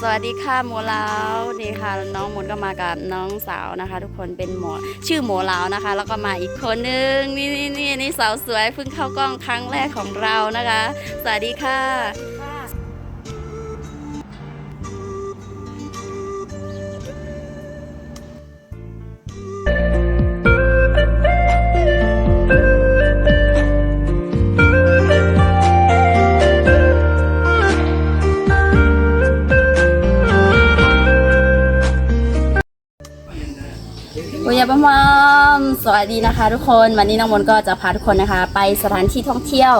สวัสดีค่ะหมอลาวนี่ค่ะ น้องมนก็มากับน้องสาวนะคะ ทุกคนเป็นหมอชื่อหมอลาวนะคะ แล้วก็มาอีกคนนึงนี่นี่นี่นี่สาวสวยเพิ่งเข้ากล้องครั้งแรกของเรานะคะ สวัสดีค่ะ ปุญญามาณสวัสดีนะคะ ทุกคนวันนี้น้องมนก็จะพาทุกคนนะคะ ไปสถานที่ท่องเที่ยว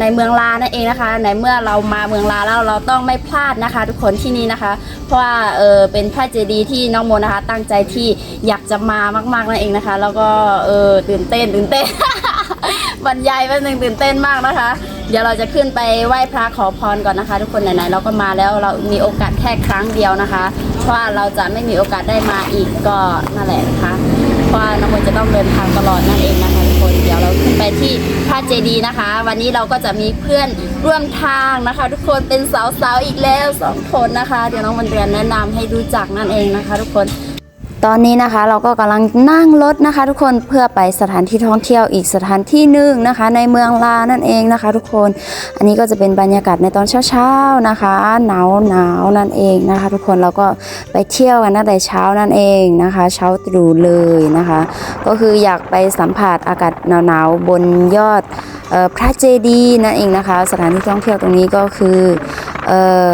ในเมืองลานั่นเองนะคะ ในเมื่อเรามาเมืองลาแล้วเราต้องไม่พลาดนะคะ ทุกคนที่นี่นะคะ เพราะว่าเออเป็นพระเจดีย์ที่น้องมนนะคะ ตั้งใจที่อยากจะมามากๆนั่นเองนะคะ แล้วก็เออตื่นเต้นตื่นเต้นบรรยายแป๊บนึงตื่นเต้นมากนะคะ เดี๋ยวเราจะขึ้นไปไหว้พระขอพรก่อนนะคะ ทุกคนไหนๆเราก็มาแล้วเรามีโอกาสแค่ครั้งเดียวนะคะ ว่าเราจะไม่มีโอกาสได้มาอีกก็นั่นแหละนะคะเพราะว่าน้องมนจะต้องเดินทางตลอดนั่นเองนะคะทุกคนเดี๋ยวเราขึ้นไปที่พระเจดีนะคะ วันนี้เราก็จะมีเพื่อนร่วมทางนะคะ ทุกคนเป็นสาวๆอีกแล้วสองคนนะคะ เดี๋ยวน้องมนเรียนแนะนำให้รู้จักนั่นเองนะคะ ทุกคน ตอนนี้นะคะเราก็กำลังนั่งรถนะคะ ทุกคนเพื่อไปสถานที่ท่องเที่ยวอีกสถานที่หนึ่งนะคะ ในเมืองลานั่นเองนะคะ ทุกคน อันนี้ก็จะเป็นบรรยากาศในตอนเช้าๆนะคะหนาวหนาวนั่นเองนะคะ ทุกคนเราก็ไปเที่ยวกันตั้งแต่เช้านั่นเองนะคะ เช้าตรู่เลยนะคะ ก็คืออยากไปสัมผัสอากาศหนาวๆบนยอดออพระเจดีย์นั่นเองนะคะ สถานที่ท่องเที่ยวตรงนี้ก็คือเออ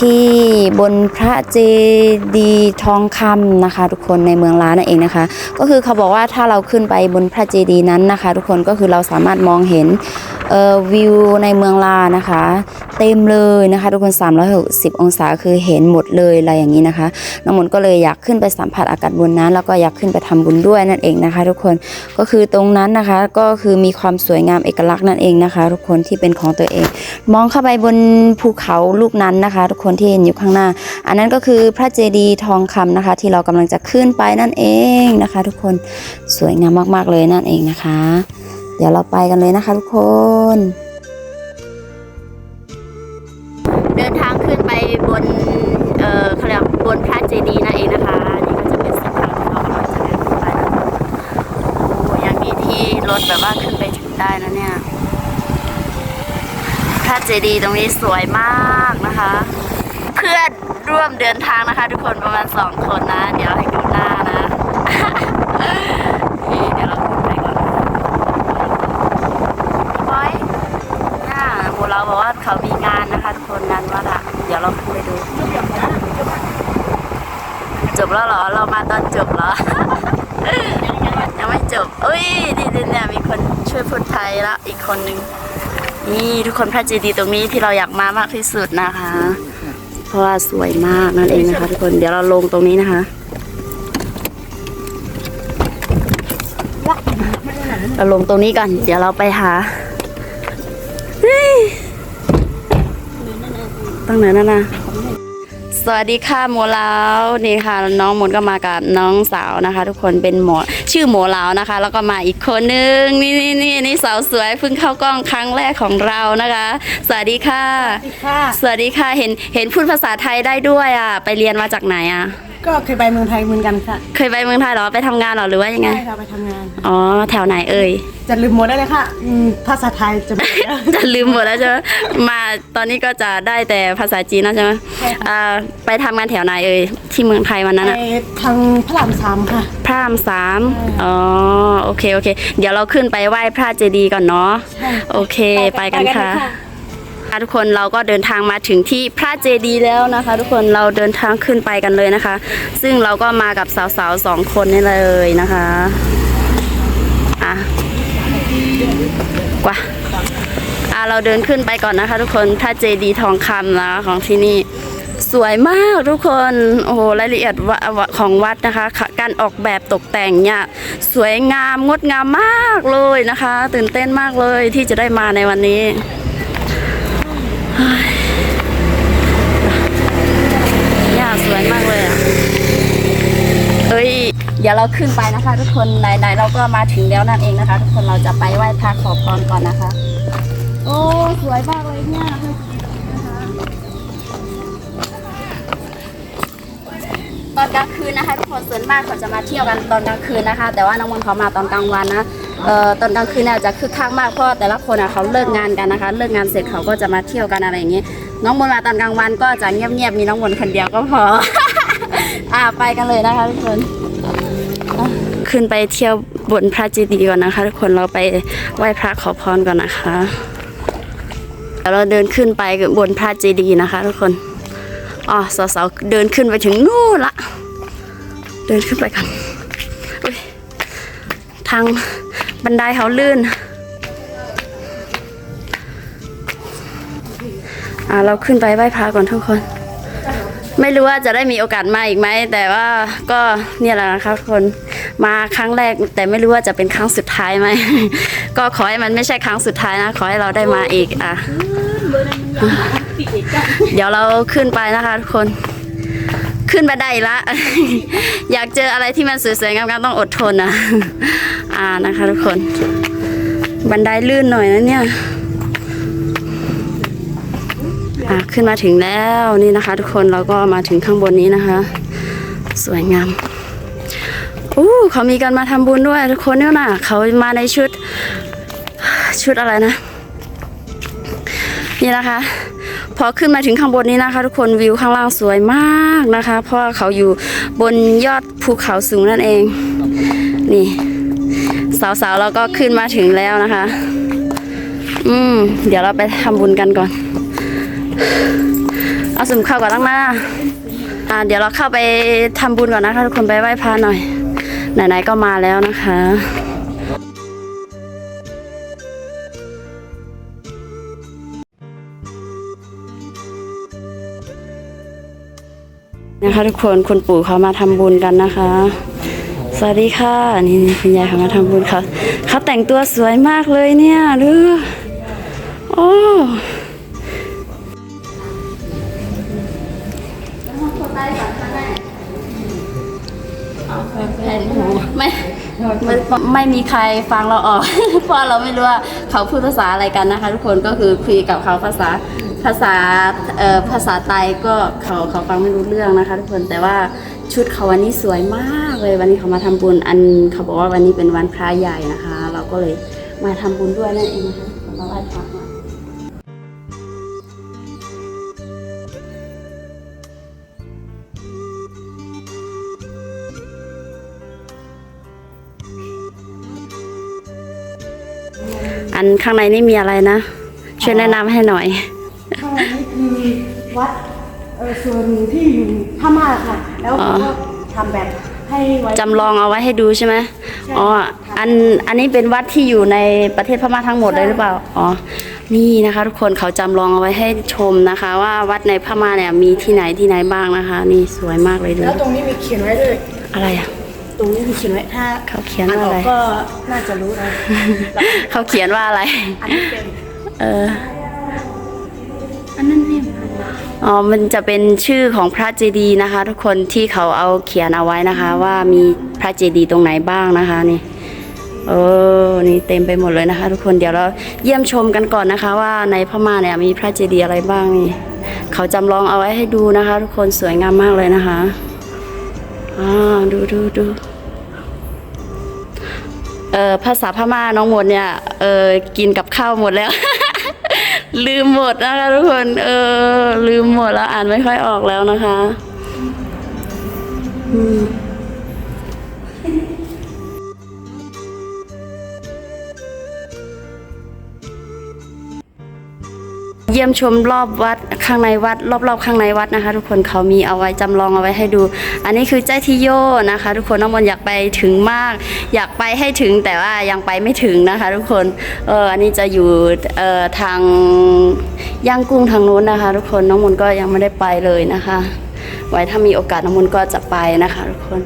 ที่บนพระเจดีย์ทองคำนะคะ ทุกคนในเมืองล้านนั่นเองนะคะ ก็คือเขาบอกว่าถ้าเราขึ้นไปบนพระเจดีย์นั้นนะคะ ทุกคนก็คือเราสามารถมองเห็นเอ่อวิวในเมืองลานะคะ เต็มเลยนะคะ ทุกคน 360 องศาคือเห็นหมดเลยอะไรอย่างนี้นะคะน้องมนก็เลยอยากขึ้นไปสัมผัสอากาศบนนั้น แล้วก็อยากขึ้นไปทำบุญด้วยนั่นเองนะคะ ทุกคนก็คือตรงนั้นนะคะก็คือมีความสวยงามเอกลักษณ์นั่นเองนะคะ ทุกคนที่เป็นของตัวเอง มองเข้าไปบนภูเขาลูกนั้นนะคะ ทุกคนที่เห็นอยู่ข้างหน้า อันนั้นก็คือพระเจดีย์ทองคำนะคะ ที่เรากำลังจะขึ้นไปนั่นเองนะคะ ทุกคนสวยงามมากๆเลยนั่นเองนะคะ เดี๋ยวเราไปกันเลยนะคะ ทุกคน เดินทางขึ้นไปบนเอ่อเขาเรียกบนพระเจดีย์นั่นเองนะคะนี่ก็จะเป็นเส้นทางที่เรากำลังจะเดินขึ้นไปนะโอ้ยังมีที่รถแบบว่าขึ้นไปถึงได้นะเนี่ยพระเจดีย์ตรงนี้สวยมากนะคะ พื่อนร่วมเดินทางนะคะ ทุกคนประมาณสองคนนะ เดี๋ยวให้ดูหน้านะนี่เดี๋ยวเราขึ้นไปก่อนบอยน่าโบเราบอกว่าเขามีงานนะคะ ทุกคนงานวัดอะเดี๋ยวเราขึ้นไปดู จบแล้วเหรอ เรามาตอนจบเหรอ ยังไม่จบอุ้ยดีดีเนี่ยมีคนช่วยพูดไทยแล้วอีกคนนึงนี่ทุกคนพระเจดีย์ตรงนี้ที่เราอยากมามากที่สุดนะคะ ราะว่าสวยมากนั่นเองนะคะทุกคน เดี๋ยวเราลงตรงนี้นะคะ เราลงตรงนี้กัน เดี๋ยวเราไปหาตั้งไหนนั่นนะ สวัสดีค่ะหมอลาวนี่ค่ะ น้องมนต์ก็มากับน้องสาวนะคะ ทุกคนเป็นหมอชื่อหมอลาวนะคะ แล้วก็มาอีกคนนึงนี่นี่นี่นี่สาวสวยเพิ่งเข้ากล้องครั้งแรกของเรานะคะ สวัสดีค่ะค่ะสวัสดีค่ะ เห็นเห็นพูดภาษาไทยได้ด้วยอะไปเรียนมาจากไหนอะ ก็เคยไปเมืองไทยเหมือนกันค่ะเคยไปเมืองไทยเหรอไปทำงานเหรอหรือว่ายังไง ใช่ค่ะไปทำงาน อ๋อแถวไหนเอ่ย จะลืมหมดได้เลยค่ะอืมภาษาไทยจะไม่ได้ จะลืมหมดแล้วใช่ไหมมาตอนนี้ก็จะได้แต่ภาษาจีนแล้วใช่ไหมใช่ค่ะ อ่าไปทำงานแถวไหนเอ่ยที่เมืองไทยวันนั้นไปอะทางพระรามสามค่ะ พระรามสามอ๋อโอเคโอเค เดี๋ยวเราขึ้นไปไหว้พระเจดีย์ก่อนเนาะใช่ โอเคไปกันค่ะ เลยค่ะทุกคนเราก็เดินทางมาถึงที่พระเจดีย์แล้วนะคะ ทุกคนเราเดินทางขึ้นไปกันเลยนะคะ ซึ่งเราก็มากับสาวๆสองคนนี่เลยนะคะอะกว่าอะเราเดินขึ้นไปก่อนนะคะ ทุกคนพระเจดีย์ทองคำนะของที่นี่สวยมากทุกคนโอ้โหรายละเอียดของวัดนะคะ การออกแบบตกแต่งเนี่ยสวยงามงดงามมากเลยนะคะ ตื่นเต้นมากเลยที่จะได้มาในวันนี้ ย่าสวยมากเลยอะเอ้ย เดี๋ยวเราขึ้นไปนะคะ ทุกคนไหนๆเราก็มาถึงแล้วนั่นเองนะคะ ทุกคนเราจะไปไหว้พระขอพรก่อนนะคะ โอ้สวยมากเลยเนี่ยตอนกลางคืนนะคะทุกคนส่วนมากเขาจะมาเที่ยวกันตอนกลางคืนนะคะ แต่ว่าน้องมนเขามาตอนกลางวันนะ เอ่อตอนกลางคืนเนี่ยจะคึกคักมากเพราะแต่ละคนอะเขาเลิกงานกันนะคะ เลิกงานเสร็จเขาก็จะมาเที่ยวกันอะไรอย่างงี้ น้องมนมาตอนกลางวันก็จะเงียบๆมีน้องมนคนเดียวก็พอ อ่าไปกันเลยนะคะทุกคนขึ้นไปเที่ยวบนพระเจดีย์ก่อนนะคะ ทุกคนเราไปไหว้พระขอพรก่อนนะคะเดี๋ยวเราเดินขึ้นไปบนพระเจดีย์นะคะ ทุกคนอ๋อสาวๆเดินขึ้นไปถึงนู่นละ เดินขึ้นไปกันทาง บันไดเขาลื่น อ่าเราขึ้นไปไหว้พระก่อนทุกคน ไม่รู้ว่าจะได้มีโอกาสมาอีกไหม แต่ว่าก็เนี่ยแหละนะคะทุกคน มาครั้งแรก แต่ไม่รู้ว่าจะเป็นครั้งสุดท้ายไหม ก็ขอให้มันไม่ใช่ครั้งสุดท้ายนะ ขอให้เราได้มาอีกอะ เดี๋ยวเราขึ้นไปนะคะทุกคน ขึ้นบันไดละ อยากเจออะไรที่มันสวยๆงามๆต้องอดทนนะอ่านะคะทุกคน บันไดลื่นหน่อยนะเนี่ยอะขึ้นมาถึงแล้วนี่นะคะ ทุกคนเราก็มาถึงข้างบนนี้นะคะ สวยงามอู้เขามีการมาทำบุญด้วยทุกคนเนี่ยนะเขามาในชุดชุดอะไรนะ นี่นะคะ พอขึ้นมาถึงข้างบนนี้นะคะ ทุกคนวิวข้างล่างสวยมากนะคะ เพราะเขาอยู่บนยอดภูเขาสูงนั่นเอง นี่สาวๆเราก็ขึ้นมาถึงแล้วนะคะ อืม เดี๋ยวเราไปทำบุญกันก่อน เอาสุ่มข้าวก่อนตั้งหน้าอ่าเดี๋ยวเราเข้าไปทำบุญก่อนนะคะ ทุกคนไปไหว้พระหน่อยไหนๆก็มาแล้วนะคะ นะคะ ทุกคนคุณปู่เขามาทำบุญกันนะคะ สวัสดีค่ะนี่คุณยายเขามาทำบุญเขาเขาแต่งตัวสวยมากเลยเนี่ยดูโอ้ไม่ไม่ไม่มีใครฟังเราออก เพราะเราไม่รู้ว่าเขาพูดภาษาอะไรกันนะคะ ทุกคนก็คือคุยกับเขาภาษา ภาษาเอ่อภาษาไทยก็เขาเขาฟังไม่รู้เรื่องนะคะ ทุกคนแต่ว่าชุดเขาวันนี้สวยมากเลยวันนี้เขามาทำบุญอันเขาบอกว่าวันนี้เป็นวันพระใหญ่นะคะ เราก็เลยมาทำบุญด้วยนั่นเองนะคะเราไหว้พระอันข้างในนี่มีอะไรนะ ช่วยแนะนำให้หน่อย วัดเออส่วนที่อยู่พม่าค่ะ แล้วเขาก็ทำแบบให้ไว้ จำลองเอาไว้ให้ดูใช่ไหมอ๋ออัน อันนี้เป็นวัดที่อยู่ในประเทศพม่าทั้งหมดเลยหรือเปล่า อ๋อ นี่นะคะ ทุกคนเขาจำลองเอาไว้ให้ชมนะคะ ว่าวัดในพม่าเนี่ยมีที่ไหนที่ไหนบ้างนะคะ นี่สวยมากเลยดู แล้วตรงนี้มีเขียนไว้เลย อะไรอะ ตรงนี้มีเขียนไว้ถ้าเขาเขียนอ่านว่าออะอกไร ก็น่าจะรู้นะเขาเขียนว่าอะไร อันนี้เป็น เออ อันนั้นนี่ อ๋อมันจะเป็นชื่อของพระเจดีย์นะคะ ทุกคนที่เขาเอาเขียนเอาไว้นะคะ ว่ามีพระเจดีย์ตรงไหนบ้างนะคะนี่โอ้นี่เต็มไปหมดเลยนะคะ ทุกคนเดี๋ยวเราเยี่ยมชมกันก่อนนะคะ ว่าในพม่าเนี่ยมีพระเจดีย์อะไรบ้างนี่เขาจำลองเอาไว้ให้ดูนะคะ ทุกคนสวยงามมากเลยนะคะอ่าดูดูดูเออภาษาพม่าน้องหมดเนี่ยเออกินกับข้าวหมดแล้ว ลืมหมดนะคะทุกคน เออ ลืมหมดแล้วอ่านไม่ค่อยออกแล้วนะคะ อืม เยี่ยมชมรอบวัดข้างในวัด รอบๆข้างในวัดนะคะ ทุกคนเขามีเอาไว้จำลองเอาไว้ให้ดู อันนี้คือใจที่โยนะคะ ทุกคนน้องมนอยากไปถึงมาก อยากไปให้ถึงแต่ว่ายังไปไม่ถึงนะคะ ทุกคนเอออันนี้จะอยู่เอ่อทางย่างกุ้งทางนู้นนะคะ ทุกคนน้องมนก็ยังไม่ได้ไปเลยนะคะ ไว้ถ้ามีโอกาสน้องมนก็จะไปนะคะ ทุกคน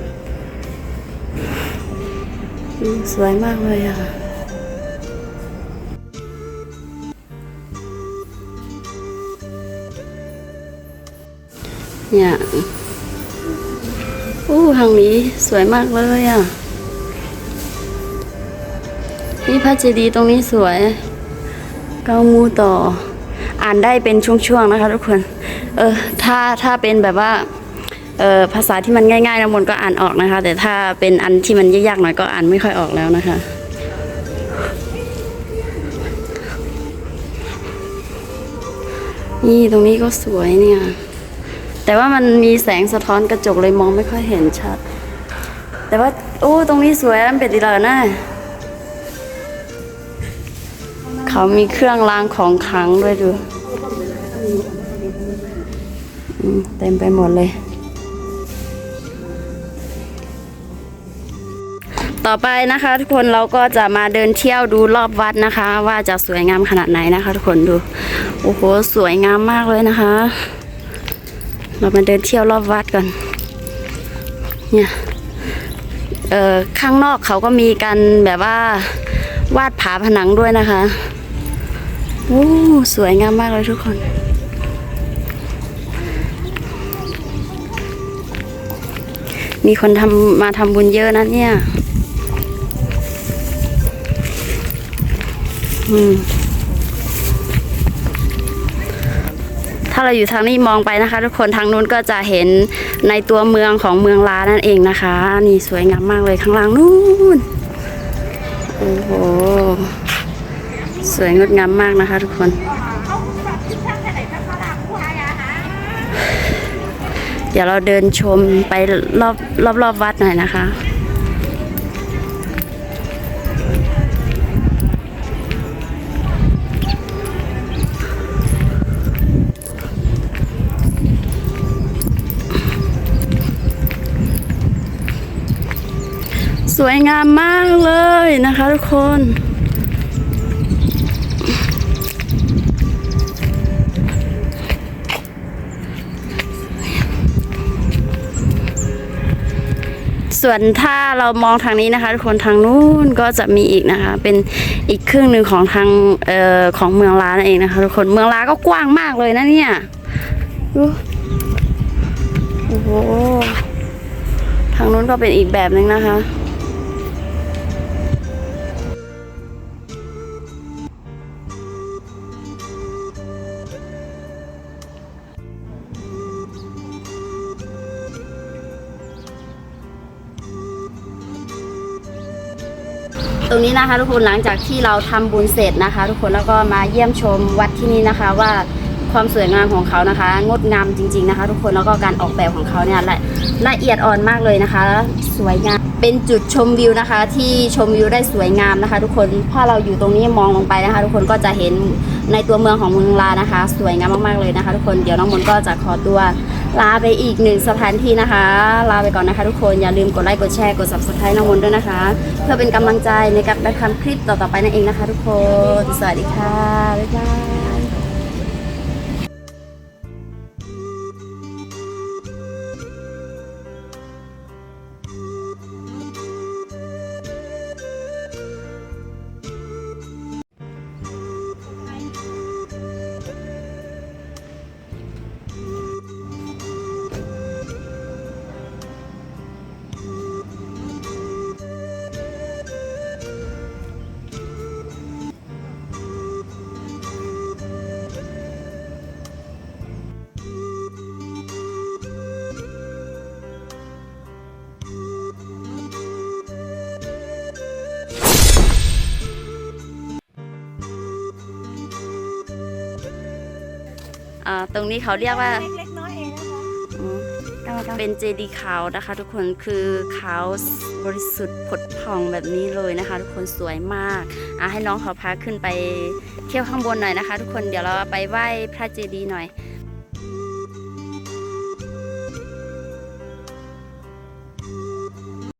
สวยมากเลยอะ่ะ เนี่ยอู้ทางนี้สวยมากเลยอะ นี่พระเจดีย์ตรงนี้สวย เก้ามูต่อ อ่านได้เป็นช่วงๆนะคะทุกคน เออ ถ้าถ้าเป็นแบบว่า เออภาษาที่มันง่ายๆนะมนก็อ่านออกนะคะ แต่ถ้าเป็นอันที่มันยากๆหน่อยก็อ่านไม่ค่อยออกแล้วนะคะนี่ตรงนี้ก็สวยเนี่ย แต่ว่ามันมีแสงสะท้อนกระจกเลยมองไม่ค่อยเห็นชัด แต่ว่า โอ้ ตรงนี้สวยอันเป็ดดีเลยนะเขามีเครื่องรางของขลังด้วยดูเต็มไปหมดเลย ต่อไปนะคะ ทุกคนเราก็จะมาเดินเที่ยวดูรอบวัดนะคะ ว่าจะสวยงามขนาดไหนนะคะ ทุกคนดู โอ้โห สวยงามมากเลยนะคะ เรามาเดินเที่ยวรอบวัดก่อน เนี่ยเอ่อข้างนอกเขาก็มีกันแบบว่าวาดผาผนังด้วยนะคะโอ้สวยงามมากเลยทุกคน มีคนทำมาทำบุญเยอะนะเนี่ย อืม ถ้าเราอยู่ทางนี้มองไปนะคะ ทุกคนทางนู้นก็จะเห็นในตัวเมืองของเมืองลานั่นเองนะคะ นี่สวยงามมากเลยข้างล่างนู้นโอ้โหสวยงดงามมากนะคะ ทุกคน เดี๋ยวเราเดินชมไปรอบรอบรอบวัดหน่อยนะคะ สวยงามมากเลยนะคะทุกคน ส่วนถ้าเรามองทางนี้นะคะ ทุกคนทางนู้นก็จะมีอีกนะคะ เป็นอีกครึ่งหนึ่งของทางเอ่อของเมืองลานั่นเองนะคะทุกคนเมืองลาก็กว้างมากเลยนะเนี่ยโอ้โหทางนู้นก็เป็นอีกแบบหนึ่งนะคะ ตรงนี้นะคะทุกคนหลังจากที่เราทำบุญเสร็จนะคะ ทุกคนแล้วก็มาเยี่ยมชมวัดที่นี่นะคะว่าความสวยงามของเขานะคะ งดงามจริง ๆนะคะ ทุกคนแล้วก็การออกแบบของเขาเนี่ยละละเอียดอ่อนมากเลยนะคะ สวยงามเป็นจุดชมวิวนะคะ ที่ชมวิวได้สวยงามนะคะ ทุกคนถ้าเราอยู่ตรงนี้มองลงไปนะคะ ทุกคนก็จะเห็นในตัวเมืองของเมืองลานะคะ สวยงามมากๆเลยนะคะ ทุกคนเดี๋ยวน้องมนก็จะขอตัว ลาไปอีกหนึ่งสถานที่นะคะ ลาไปก่อนนะคะทุกคน อย่าลืมกดไลค์กดแชร์กด subscribe น้องมนด้วยนะคะ เพื่อเป็นกำลังใจในการได้ทำคลิปต่อๆไปนั่นเองนะคะ ทุกคน สวัสดีค่ะ บ๊ายบาย อ่าตรงนี้เขาเรียกว่าเล็กๆน้อยเองนะคะอืมเป็นเจดีย์ขาวนะคะ ทุกคนคือขาวบริสุทธิ์ผดผ่องแบบนี้เลยนะคะ ทุกคนสวยมากอะให้น้องเขาพาขึ้นไปเที่ยวข้างบนหน่อยนะคะ ทุกคนเดี๋ยวเราไปไหว้พระเจดีย์หน่อย